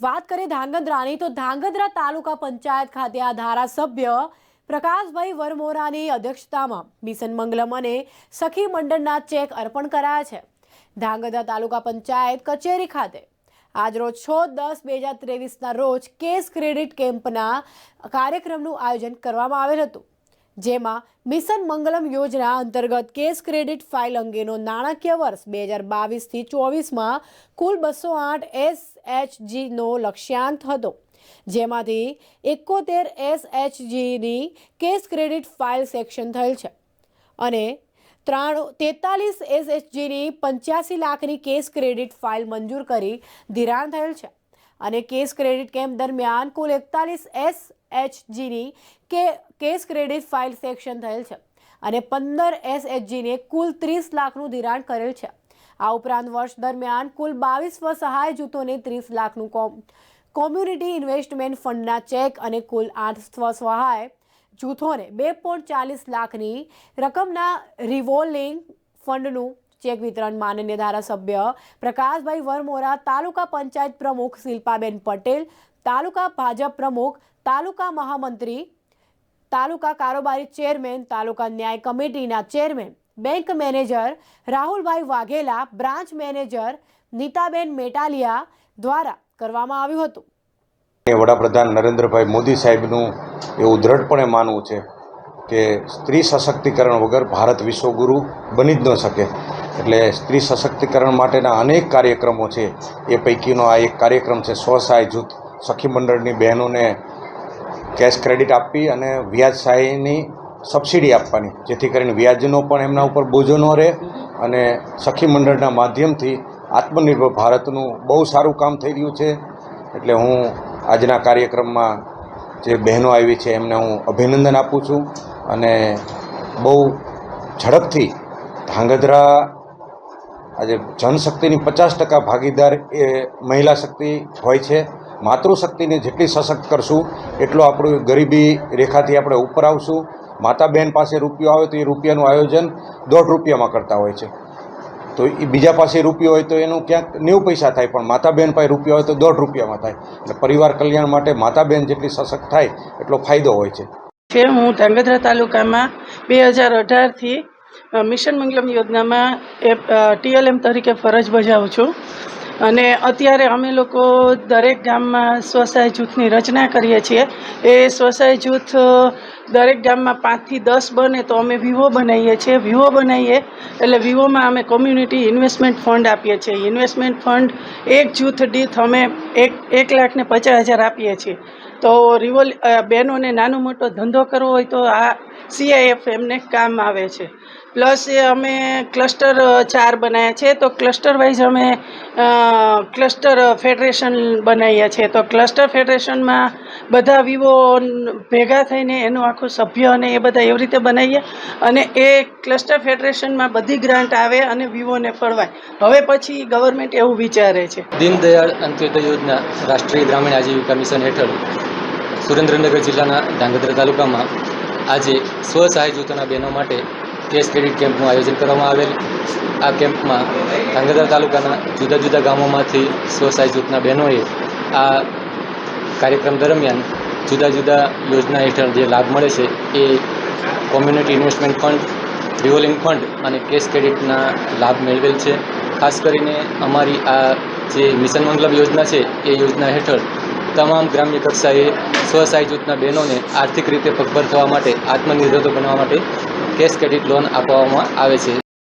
વાત કરીએ ધાંગધ્રાની, તો ધાંગધ્રા તાલુકા પંચાયત ખાતે આ ધારાસભ્ય પ્રકાશભાઈ વરમોરાની અધ્યક્ષતામાં મિશન મંગલમ અને સખી મંડળના ચેક અર્પણ કરાયા છે. ધાંગધ્રા તાલુકા પંચાયત કચેરી ખાતે આજરોજ છ દસ બે હજાર ત્રેવીસના રોજ કેસ ક્રેડિટ કેમ્પના કાર્યક્રમનું આયોજન કરવામાં આવેલ હતું. જેમાં મિશન મંગલમ યોજના અંતર્ગત કેસ ક્રેડિટ ફાઇલ અંગેનો નાણાકીય વર્ષ બે હજાર બાવીસથી ચોવીસમાં કુલ બસો આઠ એસએચજીનો લક્ષ્યાંક હતો, જેમાંથી એકોતેર એસએચજીની કેસ ક્રેડિટ ફાઇલ સેક્શન થયેલ છે અને ત્રાણું, તેતાલીસ એસએચજીની પંચ્યાસી લાખની કેસ ક્રેડિટ ફાઇલ મંજૂર કરી ધિરાણ થયેલ છે અને કેસ ક્રેડિટ કેમ્પ દરમિયાન કુલ એકતાલીસ એસ એચજીની કે, કેસ ક્રેડિટ ફાઇલ સેક્શન થયેલ છે અને પંદર એસએચજીને કુલ ત્રીસ લાખનું ધિરાણ કરેલ છે. આ ઉપરાંત વર્ષ દરમિયાન કુલ બાવીસ સ્વસહાય જૂથોને ત્રીસ લાખનું કોમ કોમ્યુનિટી ઇન્વેસ્ટમેન્ટ ફંડના ચેક અને કુલ આઠ સ્વસહાય જૂથોને બે પોઈન્ટ ચાલીસ લાખની રકમના રિવોલ્વિંગ ફંડનું ચેક વિતરણ માનનીય ધારાસભ્ય પ્રકાશભાઈ વરમોરા, તાલુકા પંચાયત પ્રમુખ શિલ્પાબેન પટેલ, તાલુકા ભાજપ પ્રમુખ, તાલુકા મહામંત્રી, તાલુકા કારોબારી ચેરમેન, તાલુકા ન્યાય કમિટીના chairman bank manager Rahulbhai Vaghela, branch manager Nitaben Metaliya દ્વારા કરવામાં આવ્યું હતું. વડાપ્રધાન નરેન્દ્રભાઈ મોદી સાહેબનું એવું દ્રઢપણે માનવું છે કે સ્ત્રી સશક્તિકરણ વગર ભારત વિશ્વગુરુ બની જ ન શકે. એટલે સ્ત્રી સશક્તિકરણ માટેના અનેક કાર્યક્રમો છે. એ પૈકીનો આ એક કાર્યક્રમ છે સ્વસહાય જૂથ. સખી મંડળની બહેનોને કેશ ક્રેડિટ આપવી અને વ્યાજ સહાયની સબસિડી આપવાની, જેથી કરીને વ્યાજનો પણ એમના ઉપર બોજો ન રહે અને સખી મંડળના માધ્યમથી આત્મનિર્ભર ભારતનું બહુ સારું કામ થઈ રહ્યું છે. એટલે હું આજના કાર્યક્રમમાં જે બહેનો આવી છે એમને હું અભિનંદન આપું છું અને બહુ ઝડપથી ધાંગધ્રા આજે જનશક્તિની પચાસ ટકા ભાગીદાર એ મહિલા શક્તિ હોય છે. માતૃશક્તિને જેટલી સશક્ત કરશું, એટલો આપણું ગરીબી રેખાથી આપણે ઉપર આવશું. માતા બહેન પાસે રૂપિયો આવે તો એ રૂપિયાનું આયોજન દોઢ રૂપિયામાં કરતા હોય છે. તો એ બીજા પાસે રૂપિયો હોય તો એનું ક્યાંક નેવું પૈસા થાય, પણ માતા બહેન પાસે રૂપિયા હોય તો દોઢ રૂપિયામાં થાય. એટલે પરિવાર કલ્યાણ માટે માતા બહેન જેટલી સશક્ત થાય, એટલો ફાયદો હોય છે. છે હું ધાંગધ્રા તાલુકામાં બે હજાર અઢારથી મિશન મંગલમ યોજનામાં, એ ટીએલએમ તરીકે ફરજ બજાવું છું. અને અત્યારે અમે લોકો દરેક ગામમાં સ્વસહાય જૂથની રચના કરીએ છીએ. એ સ્વસહાય જૂથ દરેક ગામમાં પાંચથી દસ બને તો અમે વિવો બનાવીએ છીએ. વિવો બનાવીએ એટલે વિવોમાં અમે કોમ્યુનિટી ઇન્વેસ્ટમેન્ટ ફંડ આપીએ છીએ. ઇન્વેસ્ટમેન્ટ ફંડ એક જૂથ દીઠ અમે એક એક લાખને પચાસ હજાર આપીએ છીએ. તો રિવોલ બહેનોને નાનો મોટો ધંધો કરવો હોય તો આ સીઆઈએફ એમને કામ આવે છે. પ્લસ એ અમે ક્લસ્ટર ચાર બનાવ્યા છે. તો ક્લસ્ટર વાઇઝ અમે ક્લસ્ટર ફેડરેશન બનાવીએ છીએ તો ક્લસ્ટર ફેડરેશનમાં બધા વિવો ભેગા થઈને એનું આખું સભ્ય અને એ બધા એવી રીતે બનાવીએ અને એ ક્લસ્ટર ફેડરેશનમાં બધી ગ્રાન્ટ આવે અને વિવોને ફળવાય. હવે પછી ગવર્મેન્ટ એવું વિચારે છે. દીનદયાળ અંત્યોદય યોજના રાષ્ટ્રીય ગ્રામીણ આજીવિકા મિશન હેઠળ સુરેન્દ્રનગર જિલ્લાના ધાંગધ્રા તાલુકામાં આજે સ્વસહાય જૂથોના બહેનો માટે કેશ ક્રેડિટ કેમ્પનું આયોજન કરવામાં આવેલ. આ કેમ્પમાં ધાંગધ્રા તાલુકાના જુદા જુદા ગામોમાંથી સ્વ સહાય જૂથના બહેનોએ આ કાર્યક્રમ દરમિયાન જુદા જુદા યોજના હેઠળ જે લાભ મળે છે એ community investment fund revolving fund અને કેશ ક્રેડિટના લાભ મેળવેલ છે. ખાસ કરીને અમારી આ જે મિશન મંગલમ યોજના છે, એ યોજના હેઠળ તમામ ગ્રામ્ય કક્ષાએ સ્વસહાય જૂથના બહેનોને આર્થિક રીતે પગભર થવા માટે આત્મનિર્ભર બનવા માટે કેશ ક્રેડિટ લોન આપવામાં આવે છે.